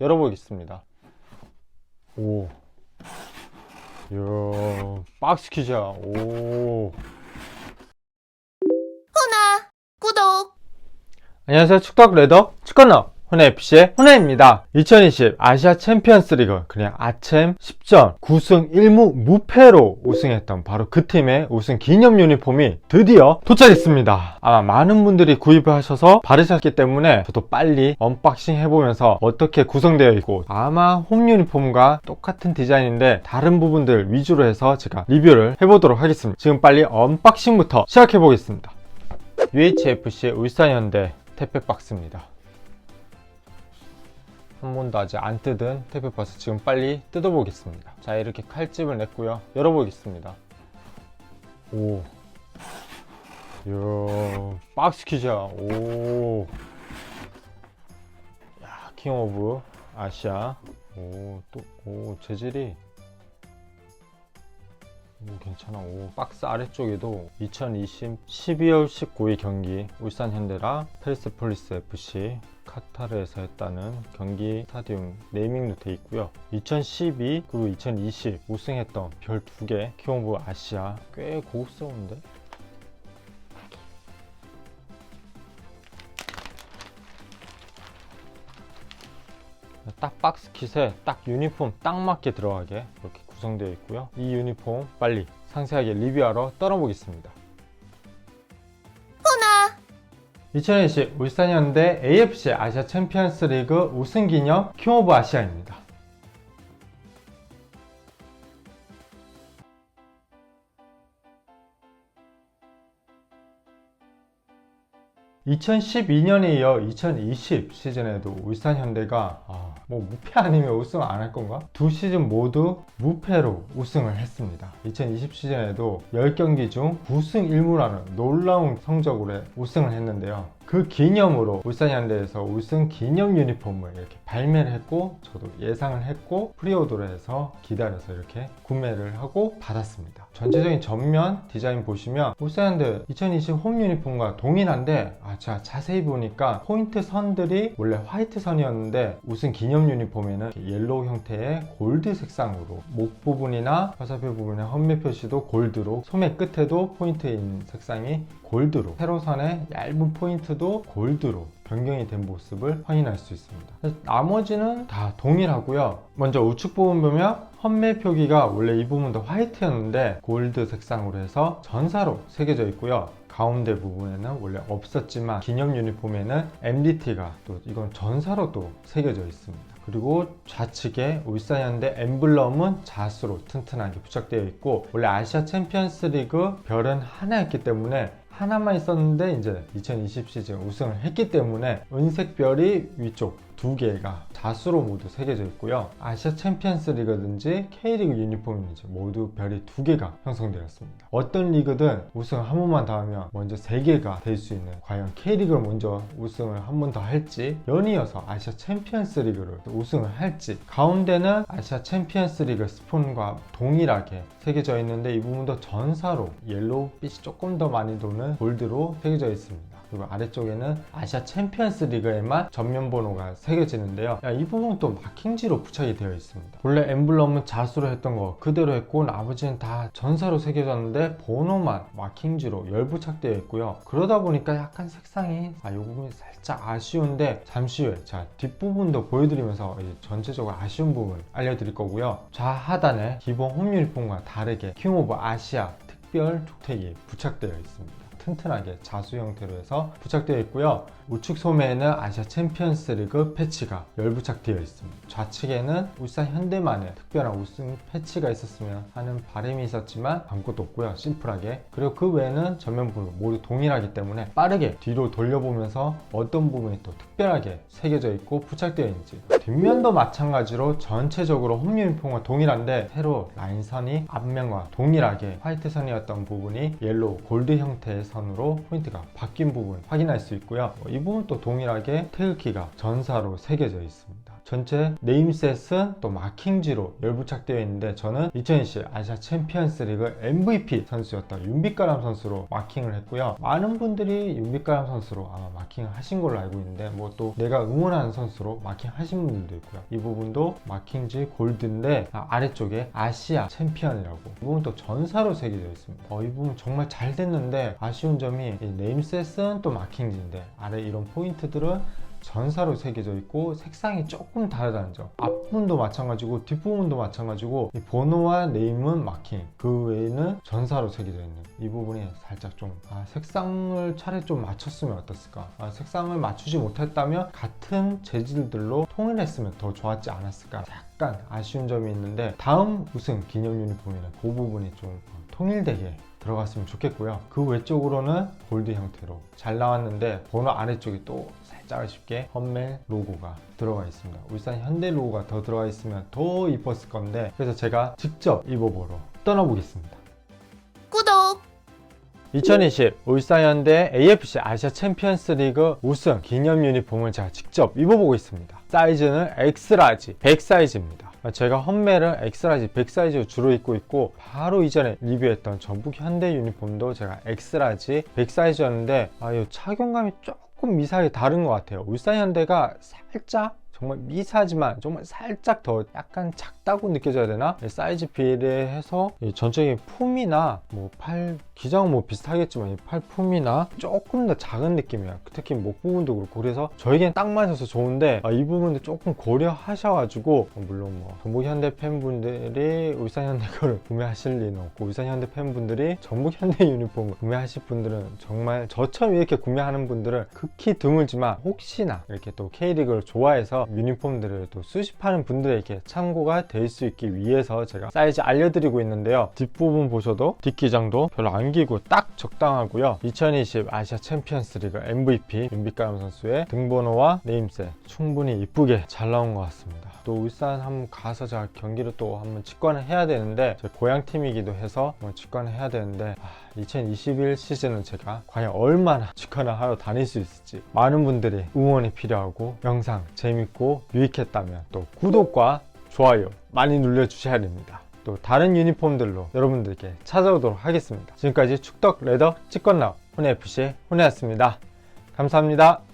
열어보겠습니다. 오. 이야, 박스 퀴즈야. 오. 호나 구독 안녕하세요. 축덕 레더 축건너 호나FC의 호나입니다. 2020 아시아 챔피언스 리그 그냥 아챔 10전 9승 1무 무패로 우승했던 바로 그 팀의 우승 기념 유니폼이 드디어 도착했습니다. 아마 많은 분들이 구입을 하셔서 바르셨기 때문에 저도 빨리 언박싱 해보면서 어떻게 구성되어 있고 아마 홈 유니폼과 똑같은 디자인인데 다른 부분들 위주로 해서 제가 리뷰를 해보도록 하겠습니다. 지금 빨리 언박싱부터 시작해 보겠습니다. UHFC 울산현대 택배박스입니다. 한 번도 아직 안 뜯은 택배박스 지금 빨리 뜯어보겠습니다. 자 이렇게 칼집을 냈고요. 열어보겠습니다. 오, 이야 박스 퀴즈야. 오, 야 킹 오브 아시아. 오, 또, 오 재질이 오, 괜찮아. 오, 박스 아래쪽에도 2020 12월 19일 경기 울산 현대랑 페르세폴리스 FC 카타르에서 했다는 경기 스타디움 네이밍도 돼 있고요. 2012 그리고 2020 우승했던 별두개 키오브 아시아 꽤 고급스러운데? 딱 박스 킷에 딱 유니폼 딱 맞게 들어가게 이렇게 구성되어 있고요. 이 유니폼 빨리 상세하게 리뷰하러 떠나보겠습니다. 2020 울산현대 AFC 아시아 챔피언스 리그 우승 기념 킹 오브 아시아입니다. (2012년에) 이어 (2020) 시즌에도 울산 현대가 아, 뭐 무패 아니면 우승 안 할 건가? 두 시즌 모두 무패로 우승을 했습니다. 2020 시즌에도 10경기 중 9승 1무라는 놀라운 성적으로 우승을 했는데요. 그 기념으로 울산현대에서 우승 기념 유니폼을 이렇게 발매를 했고 저도 예상을 했고 프리오더를 해서 기다려서 이렇게 구매를 하고 받았습니다. 전체적인 전면 디자인 보시면 울산현대 2020 홈 유니폼과 동일한데 아 제가 자세히 보니까 포인트 선들이 원래 화이트 선이었는데 우승 기념 유니폼에는 옐로우 형태의 골드 색상으로 목 부분이나 화살표 부분의 험매 표시도 골드로 소매 끝에도 포인트인 색상이 골드로 세로선의 얇은 포인트도 골드로 변경이 된 모습을 확인할 수 있습니다. 나머지는 다 동일하고요. 먼저 우측 부분 보면 험매 표기가 원래 이 부분도 화이트였는데 골드 색상으로 해서 전사로 새겨져 있고요. 가운데 부분에는 원래 없었지만 기념 유니폼에는 MDT가 또 이건 전사로 또 새겨져 있습니다. 그리고 좌측에 울산현대 엠블럼은 자수로 튼튼하게 부착되어 있고 원래 아시아 챔피언스 리그 별은 하나였기 때문에 하나만 있었는데 이제 2020 시즌 우승을 했기 때문에 은색 별이 위쪽 두 개가 자수로 모두 새겨져 있고요. 아시아 챔피언스 리그든지 K리그 유니폼이든지 모두 별이 두 개가 형성되었습니다. 어떤 리그든 우승을 한 번만 더 하면 먼저 세 개가 될 수 있는 과연 K리그를 먼저 우승을 한 번 더 할지 연이어서 아시아 챔피언스 리그를 우승을 할지 가운데는 아시아 챔피언스 리그 스폰과 동일하게 새겨져 있는데 이 부분도 전사로 옐로우 빛이 조금 더 많이 도는 골드로 새겨져 있습니다. 그리고 아래쪽에는 아시아 챔피언스 리그에만 전면 번호가 새겨지는데요. 야, 이 부분은 또 마킹지로 부착이 되어 있습니다. 원래 엠블럼은 자수로 했던 거 그대로 했고 나머지는 다 전사로 새겨졌는데 번호만 마킹지로 열 부착되어 있고요. 그러다 보니까 약간 색상이 아, 이 부분이 살짝 아쉬운데 잠시 후에 자 뒷부분도 보여드리면서 이 전체적으로 아쉬운 부분 알려드릴 거고요. 좌하단에 기본 홈 유니폼과 다르게 킹 오브 아시아 특별 족택이 부착되어 있습니다. 튼튼하게 자수 형태로 해서 부착되어 있고요. 우측 소매에는 아시아 챔피언스 리그 패치가 열부착되어 있습니다. 좌측에는 울산 현대만의 특별한 우승 패치가 있었으면 하는 바람이 있었지만 아무것도 없고요. 심플하게. 그리고 그 외에는 전면 부분 모두 동일하기 때문에 빠르게 뒤로 돌려보면서 어떤 부분이 또 특별하게 새겨져 있고 부착되어 있는지 뒷면도 마찬가지로 전체적으로 홈 유니폼과 동일한데 새로 라인선이 앞면과 동일하게 화이트 선이었던 부분이 옐로우 골드 형태의 선으로 포인트가 바뀐 부분 확인할 수 있고요. 이 부분 또 동일하게 태극기가 전사로 새겨져 있습니다. 전체 네임셋은 또 마킹지로 열부착되어 있는데 저는 2020 아시아 챔피언스 리그 MVP 선수였던 윤빛가람 선수로 마킹을 했고요. 많은 분들이 윤빛가람 선수로 아마 마킹을 하신 걸로 알고 있는데 뭐 또 내가 응원하는 선수로 마킹 하신 분들도 있고요. 이 부분도 마킹지 골드인데 아, 아래쪽에 아시아 챔피언이라고 이 부분 또 전사로 새겨져 있습니다. 어, 이 부분 정말 잘 됐는데 아쉬운 점이 이 네임셋은 또 마킹지인데 아래 이런 포인트들은 전사로 새겨져 있고 색상이 조금 다르다는 점. 앞부분도 마찬가지고 뒷부분도 마찬가지고 이 번호와 네임은 마킹 그 외에는 전사로 새겨져 있는 이 부분이 살짝 좀 아, 색상을 차라리 좀 맞췄으면 어땠을까? 아, 색상을 맞추지 못했다면 같은 재질들로 통일했으면 더 좋았지 않았을까? 약간 아쉬운 점이 있는데 다음 우승 기념 유니폼에는 그 부분이 좀 어, 통일되게 들어갔으면 좋겠고요. 그 외쪽으로는 골드 형태로 잘 나왔는데 번호 아래쪽에 또 살짝 아쉽게 험멜 로고가 들어가 있습니다. 울산 현대 로고가 더 들어가 있으면 더 이뻤을 건데 그래서 제가 직접 입어보러 떠나보겠습니다. 구독! 2020 울산현대 AFC 아시아 챔피언스 리그 우승 기념 유니폼을 제가 직접 입어보고 있습니다. 사이즈는 X라지 100 사이즈입니다. 제가 험멜을 X라지 100 사이즈로 주로 입고 있고 바로 이전에 리뷰했던 전북 현대 유니폼도 제가 X라지 100 사이즈였는데 아, 이 착용감이 조금 미세하게 다른 것 같아요. 울산 현대가 살짝 정말 미세하지만 정말 살짝 더 약간 작다고 느껴져야 되나? 사이즈 비례해서 이 전적인 품이나 뭐 팔 기장은 뭐 비슷하겠지만 이팔 품이나 조금 더 작은 느낌이야. 특히 목 부분도 그렇고 그래서 저에겐 딱 맞아서 좋은데 아, 이 부분도 조금 고려하셔가지고 어, 물론 뭐 전북 현대 팬분들이 울산 현대 거를 구매하실 리는 없고 울산 현대 팬분들이 전북 현대 유니폼을 구매하실 분들은 정말 저처럼 이렇게 구매하는 분들은 극히 드물지만 혹시나 이렇게 또 K리그를 좋아해서 유니폼들을 또 수집하는 분들에게 참고가 될 수 있기 위해서 제가 사이즈 알려드리고 있는데요. 뒷부분 보셔도 뒷기장도 별로 안 길고 딱 적당하고요. 2020 아시아 챔피언스 리그 MVP 윤빛가람 선수의 등번호와 네임셋 충분히 이쁘게 잘 나온 것 같습니다. 또 울산 한번 가서 제가 경기를 또 한번 직관을 해야 되는데 제 고향 팀이기도 해서 직관을 해야 되는데 아, 2021 시즌은 제가 과연 얼마나 직관을 하러 다닐 수 있을지 많은 분들이 응원이 필요하고 영상 재밌고 유익했다면 또 구독과 좋아요 많이 눌러주셔야 됩니다. 또 다른 유니폼들로 여러분들께 찾아오도록 하겠습니다. 지금까지 축덕 레더 찍건나우 혼해FC 혼해였습니다. 감사합니다.